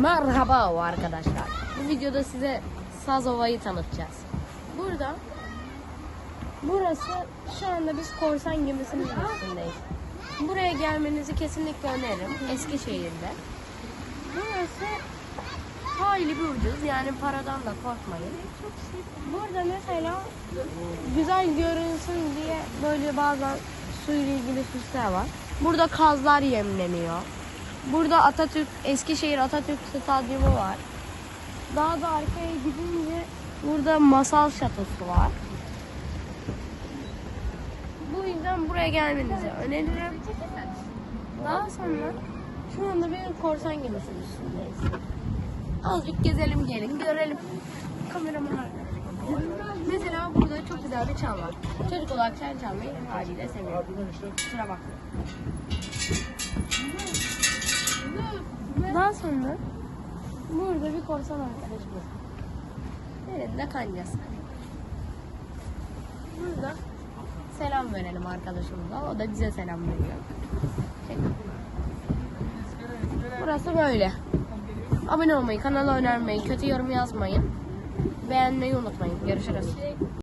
Merhaba arkadaşlar. Bu videoda size Sazova'yı tanıtacağız. Burada burası şu anda biz korsan gemisinin üstündeyiz. Buraya gelmenizi kesinlikle öneririm. Eskişehir'de. Burası hayli bir ucuz. Yani paradan da korkmayın. Burada mesela güzel görünsün diye böyle bazen suyla ilgili süsler var. Burada kazlar yemleniyor. Burada Atatürk, Eskişehir Atatürk Stadyumu var. Daha da arkaya gidince burada masal şatosu var. Bu yüzden buraya gelmenizi öneririm. Daha sonra şu anda bir korsan gemisinin üstündeyiz. Azıcık gezelim gelin görelim. Kameraman. Mesela burada çok güzel bir çan var. Çocuk olarak sen çalmayı haliyle seviyorum. Kusura bakma. Daha sonra burada bir korsan arkadaşımız var. Elinde kancası. Burada selam verelim arkadaşımıza. O da bize selam veriyor. Çek. Burası böyle. Abone olmayı, kanala önermeyi, kötü yorum yazmayın. Beğenmeyi unutmayın. Görüşürüz.